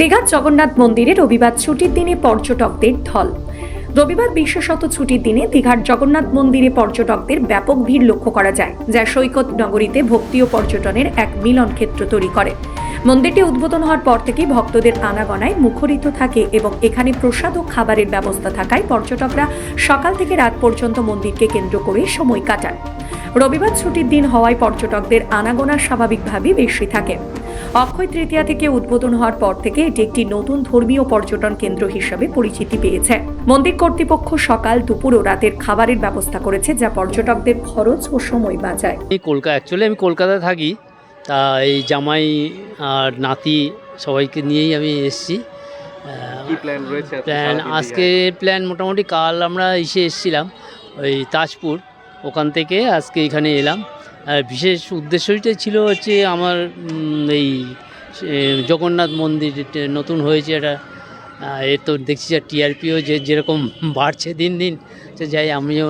দীঘার জগন্নাথ মন্দিরে রবিবার ছুটির দিনে পর্যটকদের ঢল। রবিবার বিশেষত ছুটির দিনে দীঘার জগন্নাথ মন্দিরে পর্যটকদের ব্যাপক ভিড় লক্ষ্য করা যায়, যা সৈকত নগরীতে ভক্তি ও পর্যটনের এক মিলন ক্ষেত্র তৈরি করে। মন্দিরটি উদ্বোধন হওয়ার পর থেকেই ভক্তদের আনাগোনায় মুখরিত থাকে এবং এখানে প্রসাদ ও খাবারের ব্যবস্থা থাকায় পর্যটকরা সকাল থেকে রাত পর্যন্ত মন্দিরকে কেন্দ্র করে সময় কাটান। রবিবার ছুটির দিন হওয়ায় পর্যটকদের আনাগোনা স্বাভাবিকভাবেই বেশি থাকে। অক্ষয় তৃতীয়া থেকে উদ্বোধন হওয়ার পর থেকে এটি একটি নতুন ধর্মীয় পর্যটন কেন্দ্র হিসেবে পরিচিতি পেয়েছে। মন্দির কর্তৃপক্ষ সকাল, দুপুর ও রাতের খাবারের ব্যবস্থা করেছে যা পর্যটকদের খরচ ও সময় বাঁচায়। কলকাতা অ্যাকচুয়ালি আমি কলকাতায় থাকি। তা এই জামাই আর নাতি সবাইকে নিয়েই আমি এসেছি। প্ল্যান আজকে প্ল্যান মোটামুটি কাল আমরা এসে এসেছিলাম ওই তাজপুর। ওখান থেকে আজকে এখানে এলাম। আর বিশেষ উদ্দেশ্যটাই ছিল হচ্ছে আমার এই জগন্নাথ মন্দির নতুন হয়েছে এটা এর তো দেখছি যে টিআরপিও যে যেরকম বাড়ছে দিন দিন তো যাই আমিও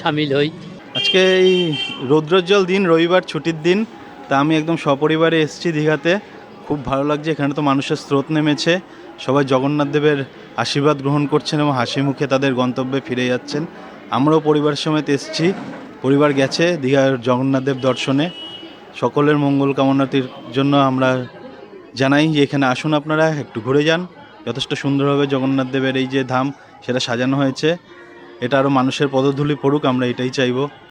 সামিল হই। আজকে এই রৌদ্রোজ্জ্বল দিন রবিবার ছুটির দিন। তা আমি একদম সপরিবারে এসেছি দীঘাতে। খুব ভালো লাগছে, এখানে তো মানুষের স্রোত নেমেছে। সবাই জগন্নাথ দেবের আশীর্বাদ গ্রহণ করছেন এবং হাসি মুখে তাদের গন্তব্যে ফিরে যাচ্ছেন। আমরাও পরিবার সমেত এসেছি। পরিবার গেছে দীঘার জগন্নাথ দেব দর্শনে। সকলের মঙ্গল কামনাতির জন্য আমরা জানাই যে এখানে আসুন আপনারা, একটু ঘুরে যান। যথেষ্ট সুন্দরভাবে জগন্নাথ দেবের এই যে ধাম, সেটা সাজানো হয়েছে। এটা আরও মানুষের পদধূলি পড়ুক, আমরা এটাই চাইব।